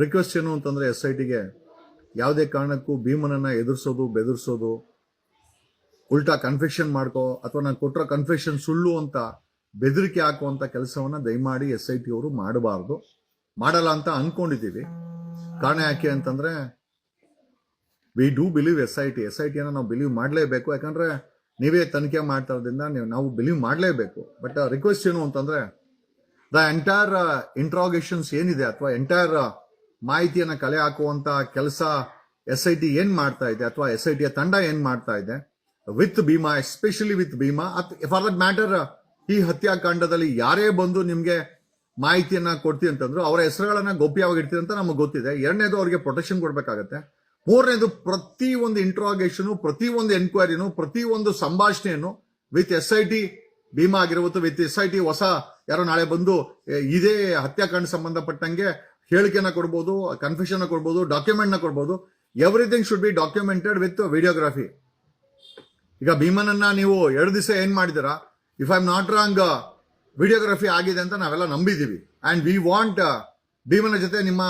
Request ಏನು ಅಂತಂದ್ರೆ S I ಟಿಗೆ ಯಾವುದೇ ಕಾರಣಕ್ಕೂ ಭೀಮನನ್ನ ಎದುರಿಸೋದು, ಬೆದರಿಸೋದು, ಉಲ್ಟಾ ಕನ್ಫೆಷನ್ ಮಾಡ್ಕೋ ಅಥವಾ ನಾನು ಕೊಟ್ಟಿರೋ ಕನ್ಫೆಷನ್ ಸುಳ್ಳು ಅಂತ ಬೆದರಿಕೆ ಹಾಕುವಂಥ ಕೆಲಸವನ್ನ ದಯಮಾಡಿ ಎಸ್ ಐ ಟಿ ಅವರು ಮಾಡಬಾರ್ದು. ಮಾಡಲ್ಲ ಅಂತ ಅಂದ್ಕೊಂಡಿದ್ದೀವಿ ಕಾರಣ ಯಾಕೆ ಅಂತಂದ್ರೆ we do believe S I T S I ಟಿಯನ್ನು ನಾವು ಬಿಲೀವ್ ಮಾಡಲೇಬೇಕು. ಯಾಕಂದ್ರೆ, ನೀವೇ ತನಿಖೆ ಮಾಡ್ತಾ ಇರೋದ್ರಿಂದ ನೀವು, ನಾವು ಬಿಲೀವ್ ಮಾಡಲೇಬೇಕು. ಬಟ್ ರಿಕ್ವೆಸ್ಟ್ ಏನು ಅಂತಂದ್ರೆ ದ ಎಂಟೈರ್ ಇಂಟ್ರಾಗೇಷನ್ಸ್ ಏನಿದೆ ಅಥವಾ ಎಂಟೈರ್ ಮಾಹಿತಿಯನ್ನ ಕಲೆ ಹಾಕುವಂತ ಕೆಲಸ ಎಸ್ ಐ ಟಿ ಏನ್ ಮಾಡ್ತಾ ಇದೆ ಅಥವಾ ಎಸ್ ಐ ಟಿಯ ತಂಡ ಏನ್ ಮಾಡ್ತಾ ಇದೆ? With Bhima especially with Bhima. For that matter ಈ ಹತ್ಯಾಕಾಂಡದಲ್ಲಿ ಯಾರೇ ಬಂದು ನಿಮ್ಗೆ ಮಾಹಿತಿಯನ್ನ ಕೊಡ್ತೀವಿ ಅಂತಂದ್ರು ಅವರ ಹೆಸರುಗಳನ್ನ ಗೋಪ್ಯವಾಗಿ ಇಡ್ತೀವಿ ಅಂತ ನಮಗೆ ಗೊತ್ತಿದೆ. ಎರಡನೇದು ಅವರಿಗೆ ಪ್ರೊಟೆಕ್ಷನ್ ಕೊಡ್ಬೇಕಾಗತ್ತೆ. ಮೂರನೇದು ಪ್ರತಿ ಒಂದು ಇಂಟ್ರಾಗೇಷನ್ ಪ್ರತಿ ಒಂದು ಎನ್ಕ್ವೈರಿನು ಪ್ರತಿ ಒಂದು ಸಂಭಾಷಣೆಯನ್ನು with S I T Bhima ಆಗಿರ್ಬೋದು ವಿತ್ ಎಸ್ ಐ ಟಿ ಹೊಸ ಯಾರೋ ನಾಳೆ ಬಂದು ಇದೇ ಹತ್ಯಾಕಾಂಡ ಸಂಬಂಧಪಟ್ಟಂಗೆ ಹೇಳಿಕೆನ ಕೊಡ್ಬೋದು ಕನ್ಫೆಷನ್ ಕೊಡ್ಬೋದು ಡಾಕ್ಯುಮೆಂಟ್ನ ಕೊಡ್ಬೋದು. Everything should be documented with videography ಈಗ ಭೀಮನನ್ನ ನೀವು ಎರಡು ದಿವಸ ಏನು ಮಾಡಿದಿರಾ if I am not wrong videography ಆಗಿದೆ ಅಂತ ನಾವೆಲ್ಲ ನಂಬಿದೀವಿ ಅಂಡ್ ವಿ ವಾಂಟ್ ಭೀಮನ ಜೊತೆ ನಿಮ್ಮ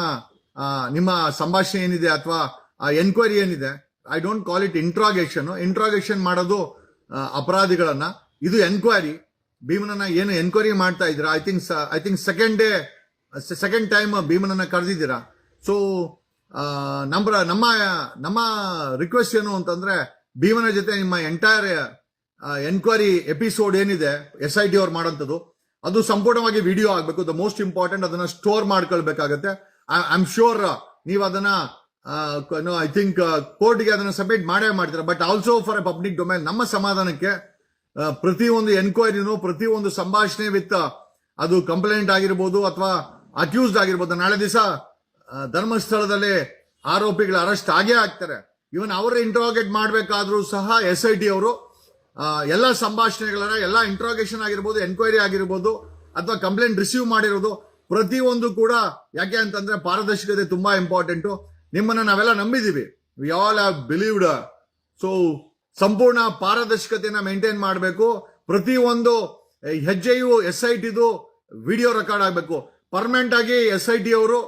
ನಿಮ್ಮ ಸಂಭಾಷಣೆ ಏನಿದೆ ಅಥವಾ ಎನ್ಕ್ವೈರಿ ಏನಿದೆ? I don't call it interrogation interrogation ಮಾಡೋದು ಅಪರಾಧಿಗಳನ್ನ. ಇದು ಎನ್ಕ್ವೈರಿ ಭೀಮನನ್ನ ಏನು ಎನ್ಕ್ವೈರಿ ಮಾಡ್ತಾ ಇದ್ದೀರಾ? I think I think second day second time ಭೀಮನನ್ನ ಕರೆದಿದ್ದೀರಾ? ಸೊ ನಮ್ಮ ನಮ್ಮ ನಮ್ಮ ರಿಕ್ವೆಸ್ಟ್ ಏನು ಅಂತಂದ್ರೆ, ಭೀಮನ ಜೊತೆ ನಿಮ್ಮ ಎಂಟೈರ್ ಎನ್ಕ್ವೈರಿ ಎಪಿಸೋಡ್ ಏನಿದೆ ಎಸ್ ಐ ಟಿ ಅವ್ರು ಮಾಡೋಂಥದ್ದು, ಅದು ಸಂಪೂರ್ಣವಾಗಿ ವಿಡಿಯೋ ಆಗಬೇಕು. ದ ಮೋಸ್ಟ್ ಇಂಪಾರ್ಟೆಂಟ್ ಅದನ್ನ ಸ್ಟೋರ್ ಮಾಡ್ಕೊಳ್ಬೇಕಾಗತ್ತೆ. ಐ ಆಮ್ ಶೋರ್ ನೀವು ಅದನ್ನ ಐ ಥಿಂಕ್ ಕೋರ್ಟ್ಗೆ ಅದನ್ನ ಸಬ್ಮಿಟ್ ಮಾಡೇ ಮಾಡ್ತೀರಾ. But also for a public domain ನಮ್ಮ ಸಮಾಧಾನಕ್ಕೆ ಪ್ರತಿಯೊಂದು ಎನ್ಕ್ವೈರಿನೂ ಪ್ರತಿಯೊಂದು ಸಂಭಾಷಣೆ ವಿತ್ ಅದು ಕಂಪ್ಲೇಂಟ್ ಆಗಿರ್ಬೋದು ಅಥವಾ ಅಕ್ಯೂಸ್ಡ್ ಆಗಿರ್ಬೋದು. ನಾಳೆ ದಿವಸ ಧರ್ಮಸ್ಥಳದಲ್ಲಿ ಆರೋಪಿಗಳ ಅರೆಸ್ಟ್ ಆಗೇ ಆಗ್ತಾರೆ. ಇವನ್ ಅವರ ಇಂಟ್ರೋಗೇಟ್ ಮಾಡಬೇಕಾದ್ರೂ ಸಹ ಎಸ್ ಐ ಟಿ ಅವರು ಎಲ್ಲ ಸಂಭಾಷಣೆಗಳನ್ನ, ಎಲ್ಲ ಇಂಟ್ರೋಗೇಷನ್ ಆಗಿರ್ಬೋದು ಎನ್ಕ್ವೈರಿ ಆಗಿರ್ಬೋದು, ಅಥವಾ ಕಂಪ್ಲೇಂಟ್ ರಿಸೀವ್ ಮಾಡಿರೋದು ಪ್ರತಿಯೊಂದು ಕೂಡ ಯಾಕೆ ಅಂತಂದ್ರೆ ಪಾರದರ್ಶಕತೆ ತುಂಬಾ ಇಂಪಾರ್ಟೆಂಟ್ ನಿಮ್ಮನ್ನ ನಾವೆಲ್ಲ ನಂಬಿದೀವಿ we all have believed so ಸಂಪೂರ್ಣ ಪಾರದರ್ಶಕತೆಯನ್ನ ಮೇಂಟೈನ್ ಮಾಡಬೇಕು. ಪ್ರತಿಯೊಂದು ಹೆಜ್ಜೆಯು ಎಸ್ ಐ ಟಿದು ವಿಡಿಯೋ ರೆಕಾರ್ಡ್ ಆಗಬೇಕು. ಪರ್ಮನೆಂಟ್ ಆಗಿ ಎಸ್ ಐ ಟಿ ಅವರು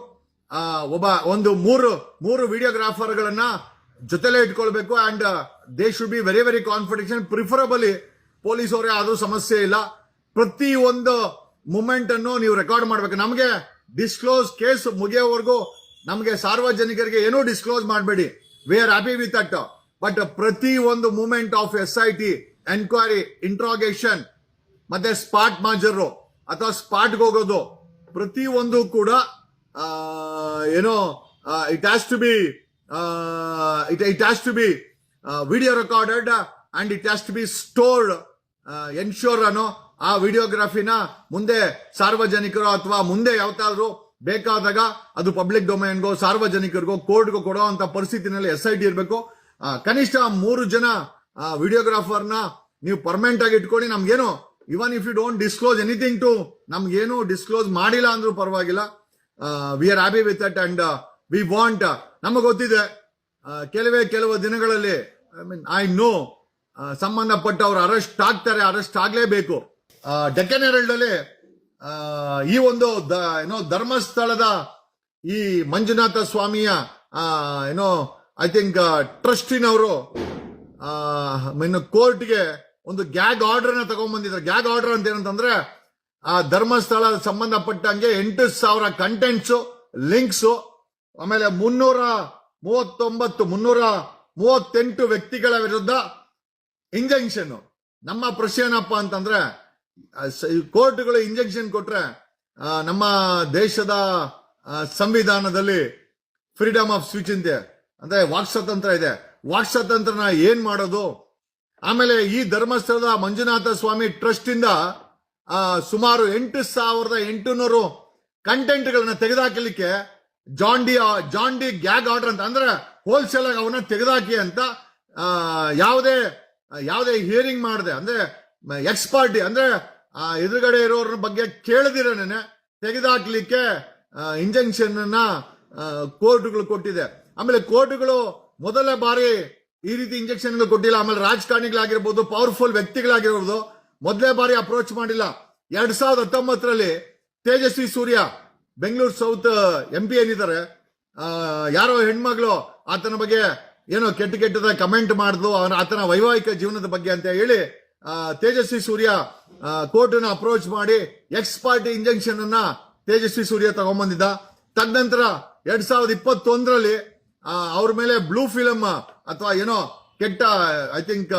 ಒಬ್ಬ, ಒಂದು ಮೂರು ಮೂರು ವಿಡಿಯೋಗ್ರಾಫರ್ಗಳನ್ನ ಜೊತೆಲೆ ಇಟ್ಕೊಳ್ಬೇಕು and they should be very very confidential preferably police ಅವರೇ ಆದ್ರೂ ಸಮಸ್ಯೆ ಇಲ್ಲ. ಪ್ರತಿ ಒಂದು ಮೂಮೆಂಟ್ ಅನ್ನು ನೀವು ರೆಕಾರ್ಡ್ ಮಾಡ್ಬೇಕು. ನಮಗೆ ಡಿಸ್ಕ್ಲೋಸ್ ಕೇಸ್ ಮುಗಿಯೋವರೆಗೂ ನಮಗೆ ಸಾರ್ವಜನಿಕರಿಗೆ ಏನೂ ಡಿಸ್ಕ್ಲೋಸ್ ಮಾಡಬೇಡಿ. We are happy with at but ಪ್ರತಿ ಒಂದು moment of S I T enquiry interrogation ಮತ್ತೆ ಸ್ಪಾಟ್ ಮಾಜರು ಅಥವಾ ಸ್ಪಾಟ್ಗೆ ಹೋಗೋದು ಪ್ರತಿ ಒಂದು ಕೂಡ ಏನೋ it has to be it it has to be video recorded and it has to be stored ensure ಅನ್ನೋ ಆ ವಿಡಿಯೋಗ್ರಫಿನ ಮುಂದೆ ಸಾರ್ವಜನಿಕರು ಅಥವಾ ಮುಂದೆ ಯಾವತ್ತಾದ್ರೂ ಬೇಕಾದಾಗ ಅದು ಪಬ್ಲಿಕ್ ಡೊಮೈನ್ಗೋ ಸಾರ್ವಜನಿಕರಿಗೋ ಕೋರ್ಟ್ಗೋ ಕೊಡೋ ಅಂತ ಪರಿಸ್ಥಿತಿನಲ್ಲಿ ಎಸ್ ಐ ಟಿ ಇರಬೇಕು. ಕನಿಷ್ಠ ಮೂರು ಜನ ವಿಡಿಯೋಗ್ರಾಫರ್ನ ನೀವು ಪರ್ಮನೆಂಟ್ ಆಗಿ ಇಟ್ಕೊಂಡು ನಮ್ಗೇನು even if you don't disclose anything to ನಮ್ಗೇನು ಡಿಸ್ಕ್ಲೋಸ್ ಮಾಡಿಲ್ಲ ಅಂದ್ರೂ ಪರವಾಗಿಲ್ಲ. We are happy with that and we want ನಮಗೆ ಗೊತ್ತಿದೆ ಕೆಲವೇ ಕೆಲವು ದಿನಗಳಲ್ಲಿ ಐ ಮೀನ್ ಐ ನೋ ಸಂಬಂಧಪಟ್ಟವರು ಅರೆಸ್ಟ್ ಆಗ್ತಾರೆ ಅರೆಸ್ಟ್ ಆಗ್ಲೇಬೇಕು. ಡೆಕ್ಕನ್ ಹೆರಲ್ಡ್ ಅಲ್ಲಿ ಆ, ಈ ಒಂದು ಏನೋ ಧರ್ಮಸ್ಥಳದ ಈ ಮಂಜುನಾಥ ಸ್ವಾಮಿಯ ಏನೋ ಐ ಥಿಂಕ್ ಟ್ರಸ್ಟಿನವರು ಕೋರ್ಟ್ಗೆ ಒಂದು ಗ್ಯಾಗ್ ಆರ್ಡರ್ನ ತಗೊಂಡ್ಬಂದಿದ್ದಾರೆ ಗ್ಯಾಗ್ ಆರ್ಡರ್ ಅಂತ ಏನಂತಂದ್ರೆ ಆ ಧರ್ಮಸ್ಥಳ ಸಂಬಂಧಪಟ್ಟಂಗೆ ಎಂಟು ಸಾವಿರ ಕಂಟೆಂಟ್ಸ್ ಲಿಂಕ್ಸ್ ಆಮೇಲೆ ಮುನ್ನೂರ ಮೂವತ್ತೊಂಬತ್ತು, ಮುನ್ನೂರ ಮೂವತ್ತೆಂಟು ವ್ಯಕ್ತಿಗಳ ವಿರುದ್ಧ ಇಂಜೆಕ್ಷನ್ ನಮ್ಮ ಪ್ರಶ್ನೆ ಏನಪ್ಪ ಅಂತಂದ್ರೆ ಕೋರ್ಟ್ಗಳು ಇಂಜೆಕ್ಷನ್ ಕೊಟ್ರೆ ನಮ್ಮ ದೇಶದ ಸಂವಿಧಾನದಲ್ಲಿ ಫ್ರೀಡಮ್ ಆಫ್ ಸ್ಪೀಚ್ ಇದೆ ಅಂದ್ರೆ ವಾಕ್ ಸ್ವಾತಂತ್ರ್ಯ ಇದೆ. ವಾಕ್ ಸ್ವಾತಂತ್ರ್ಯನ ಏನ್ ಮಾಡೋದು? ಆಮೇಲೆ ಈ ಧರ್ಮಸ್ಥಳದ ಮಂಜುನಾಥ ಸ್ವಾಮಿ ಟ್ರಸ್ಟ್ ಇಂದ ಸುಮಾರು ಎಂಟು ಸಾವಿರದ ಎಂಟುನೂರು ಕಂಟೆಂಟ್ಗಳನ್ನ ತೆಗೆದುಹಾಕಲಿಕ್ಕೆ John Doe John Doe gag order ಅಂತ, ಅಂದ್ರೆ ಹೋಲ್ಸೇಲ್ ಆಗಿ ಅವನ್ನ ತೆಗೆದಾಕಿ ಅಂತ ಯಾವುದೇ ಯಾವುದೇ ಹಿಯರಿಂಗ್ ಮಾಡಿದೆ. ಅಂದ್ರೆ ಎಕ್ಸ್ಪರ್ಟ್ ಅಂದ್ರೆ ಎದುರುಗಡೆ ಇರೋರ ಬಗ್ಗೆ ಕೇಳದಿರನೇನೆ ತೆಗೆದಾಕ್ಲಿಕ್ಕೆ ಇಂಜೆಕ್ಷನ್ ಅನ್ನ ಕೋರ್ಟ್ಗಳು ಕೊಟ್ಟಿದೆ. ಆಮೇಲೆ ಕೋರ್ಟ್ಗಳು ಮೊದಲ ಬಾರಿ ಈ ರೀತಿ ಇಂಜೆಕ್ಷನ್ ಕೊಟ್ಟಿಲ್ಲ. ಆಮೇಲೆ ರಾಜಕಾರಣಿಗಳಾಗಿರ್ಬೋದು ಪವರ್ಫುಲ್ ವ್ಯಕ್ತಿಗಳಾಗಿರ್ಬೋದು, ಮೊದಲೇ ಬಾರಿ ಅಪ್ರೋಚ್ ಮಾಡಿಲ್ಲ. ಎರಡ್ ಸಾವಿರದ ಹತ್ತೊಂಬತ್ತರಲ್ಲಿ Tejasvi Surya, Bengaluru South M P ಏನಿದ್ದಾರೆ ಯಾರೋ ಹೆಣ್ಮಗಳು, ಆತನ ಬಗ್ಗೆ ಏನೋ ಕೆಟ್ಟ ಕೆಟ್ಟದ ಕಮೆಂಟ್ ಮಾಡಿದ್ಲು ಅವನ ಆತನ ವೈವಾಹಿಕ ಜೀವನದ ಬಗ್ಗೆ ಅಂತ ಹೇಳಿ ತೇಜಸ್ವಿ ಸೂರ್ಯ ಕೋರ್ಟನ್ನು ಅಪ್ರೋಚ್ ಮಾಡಿ ಎಕ್ಸ್ ಪಾರ್ಟಿ ಇಂಜೆಕ್ಷನ್ ಅನ್ನ ತೇಜಸ್ವಿ ಸೂರ್ಯ ತಗೊಂಡ್ಬಂದಿದ್ದ ತದನಂತರ ಎರಡ್ ಸಾವಿರದ ಇಪ್ಪತ್ತೊಂದರಲ್ಲಿ ಅವ್ರ ಮೇಲೆ ಬ್ಲೂ ಫಿಲಮ್ ಅಥವಾ ಏನೋ ಕೆಟ್ಟ ಐ ಥಿಂಕ್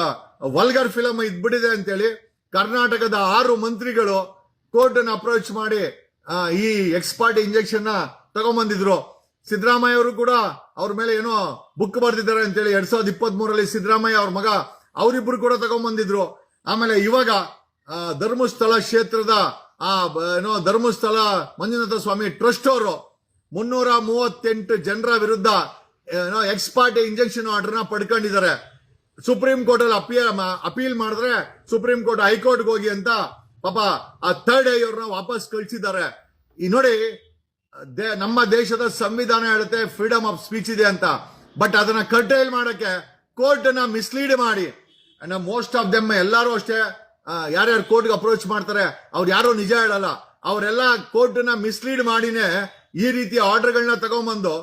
ವಲ್ಗರ್ ಫಿಲಮ್ ಇದ್ಬಿಟ್ಟಿದೆ ಅಂತೇಳಿ ಕರ್ನಾಟಕದ ಆರು ಮಂತ್ರಿಗಳು ಕೋರ್ಟ್ ಅನ್ನು ಅಪ್ರೋಚ್ ಮಾಡಿ ಈ ಎಕ್ಸ್ಪರ್ಟ್ ಇಂಜೆಕ್ಷನ್ ತಗೊಂಬಂದಿದ್ರು. ಸಿದ್ದರಾಮಯ್ಯ ಅವರು ಕೂಡ ಅವ್ರ ಮೇಲೆ ಏನೋ ಬುಕ್ ಬರ್ದಿದ್ದಾರೆ ಅಂತೇಳಿ ಎರಡ್ ಸಾವಿರದ ಇಪ್ಪತ್ತ್ ಮೂರಲ್ಲಿ ಸಿದ್ದರಾಮಯ್ಯ ಅವ್ರ ಮಗ ಅವರಿಬ್ರು ಕೂಡ ತಗೊಂಬಂದಿದ್ರು. ಆಮೇಲೆ ಇವಾಗ ಧರ್ಮಸ್ಥಳ ಕ್ಷೇತ್ರದ, ಆ ಏನೋ ಧರ್ಮಸ್ಥಳ ಮಂಜುನಾಥ ಸ್ವಾಮಿ ಟ್ರಸ್ಟ್ ಅವರು ಮುನ್ನೂರ ಮೂವತ್ತೆಂಟು ಜನರ ವಿರುದ್ಧ ಏನೋ ಎಕ್ಸ್ಪರ್ಟ್ ಇಂಜೆಕ್ಷನ್ ಆರ್ಡರ್ನ ಪಡ್ಕೊಂಡಿದ್ದಾರೆ. ಸುಪ್ರೀಂ ಕೋರ್ಟ್ ಅಲ್ಲಿ ಅಪೀಲ್ ಅಪೀಲ್ ಮಾಡಿದ್ರೆ ಸುಪ್ರೀಂ ಕೋರ್ಟ್ ಹೈಕೋರ್ಟ್ಗೆ ಹೋಗಿ ಅಂತ ಪಾಪ ಆ ಥರ್ಡ್ ಐ ಅವ್ರನ್ನ ವಾಪಸ್ ಕಳಿಸಿದ್ದಾರೆ. ಈ ನೋಡಿ ನಮ್ಮ ದೇಶದ ಸಂವಿಧಾನ ಹೇಳುತ್ತೆ ಫ್ರೀಡಮ್ ಆಫ್ ಸ್ಪೀಚ್ ಇದೆ ಅಂತ. ಬಟ್ ಅದನ್ನ ಕಂಟ್ರೋಲ್ ಮಾಡಕ್ಕೆ ಕೋರ್ಟ್ನ ಮಿಸ್ಲೀಡ್ ಮಾಡಿ. ಮೋಸ್ಟ್ ಆಫ್ ದೆಮ್ ಎಲ್ಲರೂ ಅಷ್ಟೇ ಯಾರ್ಯಾರು ಕೋರ್ಟ್ಗೆ ಅಪ್ರೋಚ್ ಮಾಡ್ತಾರೆ, ಅವ್ರು ಯಾರು ನಿಜ ಹೇಳಲ್ಲ. ಅವರೆಲ್ಲ ಕೋರ್ಟ್ನ ಮಿಸ್ಲೀಡ್ ಮಾಡಿನೇ ಈ ರೀತಿಯ ಆರ್ಡರ್ಗಳನ್ನ ತಗೊಂಬಂದು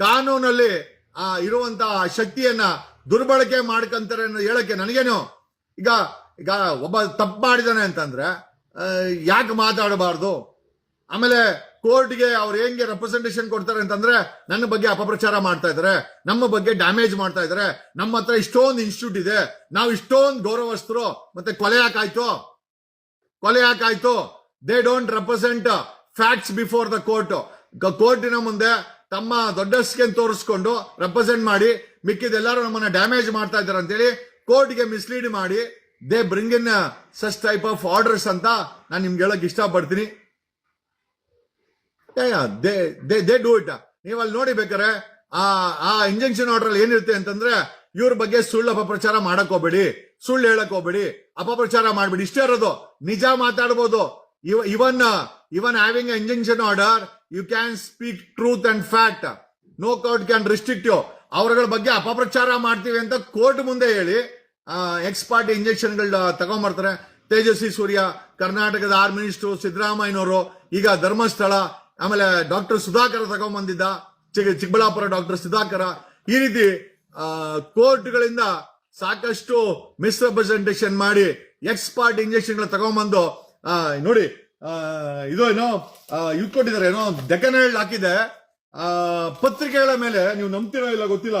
ಕಾನೂನಲ್ಲಿ ಆ ಇರುವಂತ ಶಕ್ತಿಯನ್ನ ದುರ್ಬಳಕೆ ಮಾಡ್ಕಂತಾರೆ ಅನ್ನೋ ಹೇಳಕ್ಕೆ ನನಗೇನು ಈಗ ಈಗ ಒಬ್ಬ ತಪ್ಪು ಮಾಡಿದಾನೆ ಅಂತಂದ್ರೆ ಯಾಕೆ ಮಾತಾಡಬಾರ್ದು? ಆಮೇಲೆ ಕೋರ್ಟ್ಗೆ ಅವ್ರು ಹೆಂಗೆ ರೆಪ್ರೆಸೆಂಟೇಷನ್ ಕೊಡ್ತಾರೆ ಅಂತಂದ್ರೆ, ನನ್ನ ಬಗ್ಗೆ ಅಪಪ್ರಚಾರ ಮಾಡ್ತಾ ಇದಾರೆ ನಮ್ಮ ಬಗ್ಗೆ ಡ್ಯಾಮೇಜ್ ಮಾಡ್ತಾ ಇದಾರೆ ನಮ್ಮ ಹತ್ರ ಇಷ್ಟೊಂದು ಇನ್ಸ್ಟಿಟ್ಯೂಟ್ ಇದೆ, ನಾವು ಇಷ್ಟೊಂದು ಗೌರವಸ್ಥರು, ಮತ್ತೆ ಕೊಲೆ ಯಾಕಾಯ್ತು? ಕೊಲೆ ಯಾಕಾಯ್ತು? They don't represent facts before the court ಕೋರ್ಟಿನ ಮುಂದೆ ತಮ್ಮ ದೊಡ್ಡಸ್ಗೆ ತೋರಿಸ್ಕೊಂಡು ರೆಪ್ರೆಸೆಂಟ್ ಮಾಡಿ ಮಿಕ್ಕಿದೆಲ್ಲರೂ ನಮ್ಮನ್ನ ಡ್ಯಾಮೇಜ್ ಮಾಡ್ತಾ ಇದ್ದಾರೆ ಅಂತೇಳಿ ಕೋರ್ಟ್ಗೆ ಮಿಸ್ಲೀಡ್ ಮಾಡಿ, they bring in such type of orders ಅಂತ ನಾನು ನಿಮ್ಗೆ ಹೇಳಕ್ ಇಷ್ಟಪಡ್ತೀನಿ. They they they do it ನೀವು ಅಲ್ಲಿ ನೋಡಿ ಬೇಕಾರೆ ಆ ಆ ಇಂಜೆಕ್ಷನ್ ಆರ್ಡರ್ ಏನಿರುತ್ತೆ ಅಂತಂದ್ರೆ, ಇವ್ರ ಬಗ್ಗೆ ಸುಳ್ಳು ಅಪಪ್ರಚಾರ ಮಾಡಕ್ ಹೋಗ್ಬೇಡಿ. ಸುಳ್ಳು ಹೇಳಕ್ ಹೋಗ್ಬೇಡಿ. ಅಪಪ್ರಚಾರ ಮಾಡ್ಬೇಡಿ. ಇಷ್ಟೇ ಇರೋದು. ನಿಜ ಮಾತಾಡ್ಬೋದು. Even even having injection order you can speak truth and fact no court can restrict you ಅವರುಗಳ ಬಗ್ಗೆ ಅಪಪ್ರಚಾರ ಮಾಡ್ತೀವಿ ಅಂತ ಕೋರ್ಟ್ ಮುಂದೆ ಹೇಳಿ ಎಕ್ಸ್ ಪಾರ್ಟಿ ಇಂಜೆಕ್ಷನ್ಗಳನ್ನ ತಗೊಂಬರ್ತಾರೆ. ತೇಜಸ್ವಿ ಸೂರ್ಯ, ಕರ್ನಾಟಕದ ಆರ್ ಮಿನಿಸ್ಟರ್ ಸಿದ್ದರಾಮಯ್ಯನವರು, ಈಗ ಧರ್ಮಸ್ಥಳ, ಆಮೇಲೆ ಡಾಕ್ಟರ್ ಸುಧಾಕರ್ ತಗೊಂಬಂದಿದ್ದ ಚಿ ಚಿಕ್ಕಬಳ್ಳಾಪುರ ಡಾಕ್ಟರ್ ಸುಧಾಕರ. ಈ ರೀತಿ ಕೋರ್ಟ್ಗಳಿಂದ ಸಾಕಷ್ಟು ಮಿಸ್ರೆಪ್ರೆಸೆಂಟೇಷನ್ ಮಾಡಿ ಎಕ್ಸ್ ಪಾರ್ಟ್ ಇಂಜೆಕ್ಷನ್ ತಗೊಂಬಂದು ನೋಡಿ ಆ, ಇದು ಏನೋ ಇದ್ ಕೊಟ್ಟಿದ್ದಾರೆ ಏನೋ ಡೆಕನ್ ಹೆರಲ್ಡ್ ಹಾಕಿದೆ ಪತ್ರಿಕೆಗಳ ಮೇಲೆ ನೀವು ನಂಬ್ತಿರೋ ಇಲ್ಲ ಗೊತ್ತಿಲ್ಲ.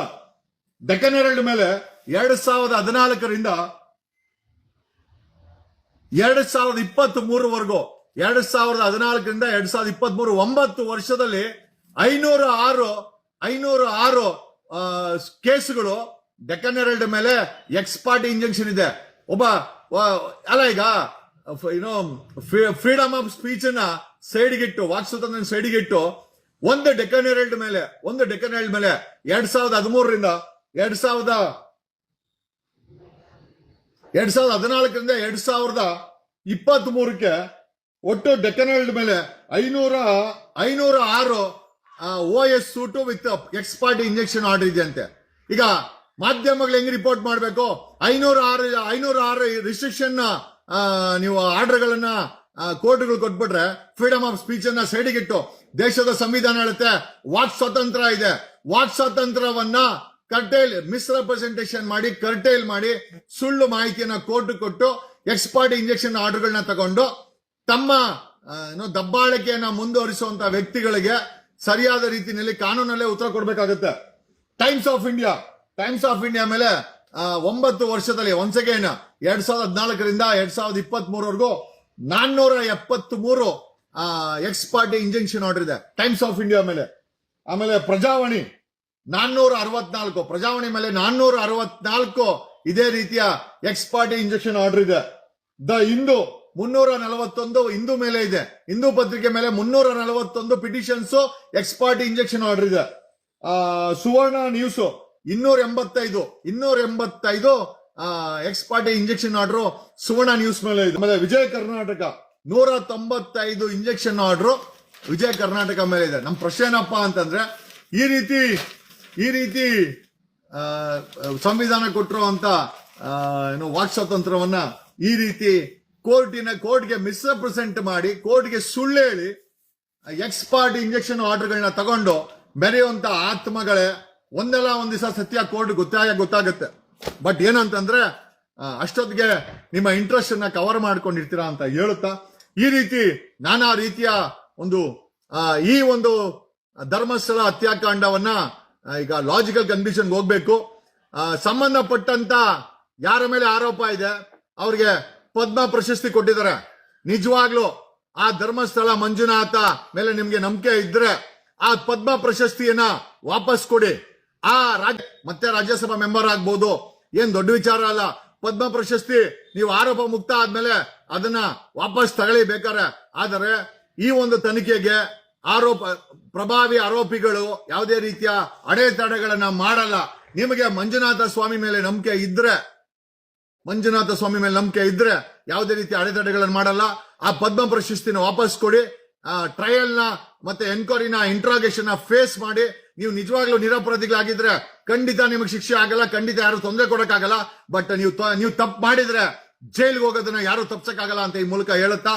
ಡೆಕನ್ ಹೆರಲ್ಡ್ ಮೇಲೆ ಎರಡ್ ಸಾವಿರದ ಹದಿನಾಲ್ಕರಿಂದ ಎರಡ್ ಸಾವಿರದ ಇಪ್ಪತ್ತ್ ಮೂರವರೆಗೂ ಎರಡ್ ಸಾವಿರದ ಹದಿನಾಲ್ಕರಿಂದ ಎರಡ್ ಸಾವಿರದ ಇಪ್ಪತ್ತ್ ಮೂರು ಒಂಬತ್ತು ವರ್ಷದಲ್ಲಿ ಐನೂರ ಆರು ಐನೂರ ಆರು ಕೇಸ್ಗಳು ಡೆಕ್ಕನ್ ಹೆರಲ್ಡ್ ಮೇಲೆ ಎಕ್ಸ್ ಪಾರ್ಟಿ ಇಂಜೆಕ್ಷನ್ ಇದೆ. ಒಬ್ಬ ಅಲ್ಲ ಈಗ ಏನೋ ಫ್ರೀಡಮ್ ಆಫ್ ಸ್ಪೀಚ್ ಅನ್ನ ಸೈಡ್ಗಿಟ್ಟು ವಾಕ್ ಸ್ವಾತಂತ್ರ್ಯ ಸೈಡ್ಗಿಟ್ಟು, ಒಂದು ಡೆಕನ್ ಹೆರಲ್ಡ್ ಮೇಲೆ, ಒಂದು ಡೆಕನ್ ಹೆರಲ್ಡ್ ಮೇಲೆ, ಎರಡ್ ಸಾವಿರದ ಹದಿಮೂರರಿಂದ ಎರಡ್ ಸಾವಿರದ ಎರಡ್ ಸಾವಿರದ ಹದಿನಾಲ್ಕರಿಂದ ಎರಡ್ ಸಾವಿರದ ಇಪ್ಪತ್ತ್ ಮೂರಕ್ಕೆ ಒಟ್ಟು ಡೆಕ್ಕನಲ್ಡ್ ಮೇಲೆ ಐನೂರ ಐನೂರ ಆರು O S suit with ex parte injunction order ಇದೆ ಅಂತೆ. ಈಗ ಮಾಧ್ಯಮಗಳು ಹೆಂಗ್ ರಿಪೋರ್ಟ್ ಮಾಡಬೇಕು? ಐನೂರ ಆರು ಐನೂರ ಆರು ರಿಸ್ಟ್ರಿಕ್ಷನ್ ನೀವು ಆರ್ಡರ್ಗಳನ್ನ ಕೋರ್ಟ್ಗಳು ಕೊಟ್ಬಿಟ್ರೆ ಫ್ರೀಡಮ್ ಆಫ್ ಸ್ಪೀಚ್ ಅನ್ನ ಸೈಡಿಗಿಟ್ಟು ದೇಶದ ಸಂವಿಧಾನ ಹೇಳುತ್ತೆ. ವಾಕ್ ಸ್ವಾತಂತ್ರ್ಯ ಇದೆ. ವಾಕ್ ಸ್ವಾತಂತ್ರ್ಯವನ್ನ ಕರ್ಟೈಲ್ ಮಿಸ್ರೆಪ್ರೆಸೆಂಟೇಷನ್ ಮಾಡಿ ಕರ್ಟೈಲ್ ಮಾಡಿ ಸುಳ್ಳು ಮಾಹಿತಿಯನ್ನ ಕೋರ್ಟ್ ಕೊಟ್ಟು ಎಕ್ಸ್ಪರ್ಟ್ ಇಂಜೆಕ್ಷನ್ ಆರ್ಡರ್ಗಳನ್ನ ತಗೊಂಡು ತಮ್ಮ ದಬ್ಬಾಳಿಕೆಯನ್ನ ಮುಂದುವರಿಸುವಂತ ವ್ಯಕ್ತಿಗಳಿಗೆ ಸರಿಯಾದ ರೀತಿಯಲ್ಲಿ ಕಾನೂನಲ್ಲೇ ಉತ್ತರ ಕೊಡಬೇಕಾಗುತ್ತೆ. Times of India Times of India ಮೇಲೆ ಒಂಬತ್ತು ವರ್ಷದಲ್ಲಿ ಒನ್ಸ್ ಅಗೇನ್ ಎರಡ್ ಸಾವಿರದ ಹದಿನಾಲ್ಕರಿಂದ ಎರಡ್ ಸಾವಿರದ ಇಪ್ಪತ್ತ್ ಮೂರವರೆಗೂ ನಾನ್ನೂರ ಎಪ್ಪತ್ತ್ ಮೂರು ಎಕ್ಸ್ ಪಾರ್ಟಿ ಇಂಜೆಕ್ಷನ್ ಆರ್ಡರ್ ಇದೆ. ಟೈಮ್ಸ್ ಆಫ್ ಇಂಡಿಯಾ ಮೇಲೆ. ಆಮೇಲೆ ಪ್ರಜಾವಾಣಿ, ನಾನ್ನೂರ ಅರವತ್ನಾಲ್ಕು. ಪ್ರಜಾವಾಣಿ ಮೇಲೆ ನಾನ್ನೂರ ಅರವತ್ನಾಲ್ಕು ಇದೇ ರೀತಿಯ ಎಕ್ಸ್ ಪಾರ್ಟಿ ಇಂಜೆಕ್ಷನ್ ಆರ್ಡರ್ ಇದೆ. ದ ಹಿಂದೂ, ಮುನ್ನೂರ ನಲವತ್ತೊಂದು ಹಿಂದೂ ಮೇಲೆ ಇದೆ. ಹಿಂದೂ ಪತ್ರಿಕೆ ಮೇಲೆ ಮುನ್ನೂರ ನಲವತ್ತೊಂದು petitions ex parte injunction order ಇದೆ. ಸುವರ್ಣ ನ್ಯೂಸ್ ಇನ್ನೂರ ಎಂಬತ್ತೈದು ಇನ್ನೂರ ಎಂಬತ್ತೈದು ex parte injunction order Suvarna news ಮೇಲೆ ಇದೆ. ಆಮೇಲೆ ವಿಜಯ ಕರ್ನಾಟಕ ನೂರ ತೊಂಬತ್ತೈದು ಇಂಜೆಕ್ಷನ್ ಆರ್ಡರ್ ವಿಜಯ ಕರ್ನಾಟಕ ಮೇಲೆ ಇದೆ. ನಮ್ಮ ಪ್ರಶ್ನೆ ಏನಪ್ಪ ಅಂತಂದ್ರೆ, ಈ ರೀತಿ ಈ ರೀತಿ ಸಂವಿಧಾನ ಕೊಟ್ಟಿರುವಂತ ಏನು ವಾಕ್ ಸ್ವಾತಂತ್ರ್ಯವನ್ನ ಈ ರೀತಿ ಕೋರ್ಟಿನ, ಕೋರ್ಟ್ಗೆ ಮಿಸ್ರೆಪ್ರೆಸೆಂಟ್ ಮಾಡಿ, ಕೋರ್ಟ್ಗೆ ಸುಳ್ಳು ಹೇಳಿ ಎಕ್ಸ್ ಪಾರ್ಟಿ ಇಂಜೆಕ್ಷನ್ ಆರ್ಡರ್ಗಳನ್ನ ತಗೊಂಡು ಮೆರೆಯುವಂತ ಆತ್ಮಗಳೇ ಒಂದಲ್ಲ ಒಂದ್ ದಿವಸ ಸತ್ಯ ಕೋರ್ಟ್ ಗೊತ್ತಾಗ ಗೊತ್ತಾಗುತ್ತೆ. ಬಟ್ ಏನಂತಂದ್ರೆ ಅಷ್ಟೊತ್ತಿಗೆ ನಿಮ್ಮ ಇಂಟ್ರೆಸ್ಟ್ ಅನ್ನ ಕವರ್ ಮಾಡ್ಕೊಂಡಿರ್ತೀರಾ ಅಂತ ಹೇಳುತ್ತಾ, ಈ ರೀತಿ ನಾನಾ ರೀತಿಯ ಒಂದು ಈ ಒಂದು ಧರ್ಮಸ್ಥಳ ಹತ್ಯಾಕಾಂಡವನ್ನ ಈಗ ಲಾಜಿಕಲ್ ಕನ್ಫ್ಯೂಷನ್ ಹೋಗ್ಬೇಕು. ಸಂಬಂಧಪಟ್ಟಂತ ಯಾರ ಮೇಲೆ ಆರೋಪ ಇದೆ, ಅವ್ರಿಗೆ ಪದ್ಮ ಪ್ರಶಸ್ತಿ ಕೊಟ್ಟಿದ್ದಾರೆ. ನಿಜವಾಗ್ಲು ಆ ಧರ್ಮಸ್ಥಳ ಮಂಜುನಾಥ ಮೇಲೆ ನಿಮ್ಗೆ ನಂಬಿಕೆ ಇದ್ರೆ ಆ ಪದ್ಮ ಪ್ರಶಸ್ತಿಯನ್ನ ವಾಪಸ್ ಕೊಡಿ. ಆ ರಾಜ ಮತ್ತೆ ರಾಜ್ಯಸಭಾ ಮೆಂಬರ್ ಆಗ್ಬೋದು. ಏನ್ ದೊಡ್ಡ ವಿಚಾರ ಅಲ್ಲ. ಪದ್ಮ ಪ್ರಶಸ್ತಿ, ನೀವು ಆರೋಪ ಮುಕ್ತ ಆದ್ಮೇಲೆ ಅದನ್ನ ವಾಪಸ್ ತಗೊಳ್ಳಿ ಆದರೆ ಈ ಒಂದು ತನಿಖೆಗೆ ಆರೋಪ, ಪ್ರಭಾವಿ ಆರೋಪಿಗಳು ಯಾವುದೇ ರೀತಿಯ ಅಡೆತಡೆಗಳನ್ನ ಮಾಡಲ್ಲ. ನಿಮಗೆ ಮಂಜುನಾಥ ಸ್ವಾಮಿ ಮೇಲೆ ನಂಬಿಕೆ ಇದ್ರೆ, ಮಂಜುನಾಥ ಸ್ವಾಮಿ ಮೇಲೆ ನಂಬಿಕೆ ಇದ್ರೆ ಯಾವುದೇ ರೀತಿ ಅಡೆತಡೆಗಳನ್ನು ಮಾಡಲ್ಲ. ಆ ಪದ್ಮ ಪ್ರಶಸ್ತಿನ ವಾಪಸ್ ಕೊಡಿ. ಟ್ರಯಲ್ನ ಮತ್ತೆ ಎನ್ಕ್ವೈರಿನ ಇಂಟ್ರಾಗೇಷನ್ ಫೇಸ್ ಮಾಡಿ. ನೀವು ನಿಜವಾಗ್ಲೂ ನಿರಪರಾಧಿಗಳಾಗಿದ್ರೆ ಖಂಡಿತ ನಿಮಗೆ ಶಿಕ್ಷೆ ಆಗಲ್ಲ, ಖಂಡಿತ ಯಾರು ತೊಂದರೆ ಕೊಡಕ್ಕಾಗಲ್ಲ ಬಟ್ ನೀವು ನೀವು ತಪ್ಪು ಮಾಡಿದ್ರೆ ಜೈಲ್ಗೆ ಹೋಗೋದನ್ನ ಯಾರು ತಪ್ಸಕ್ಕಾಗಲ್ಲ ಅಂತ ಈ ಮೂಲಕ ಹೇಳುತ್ತಾ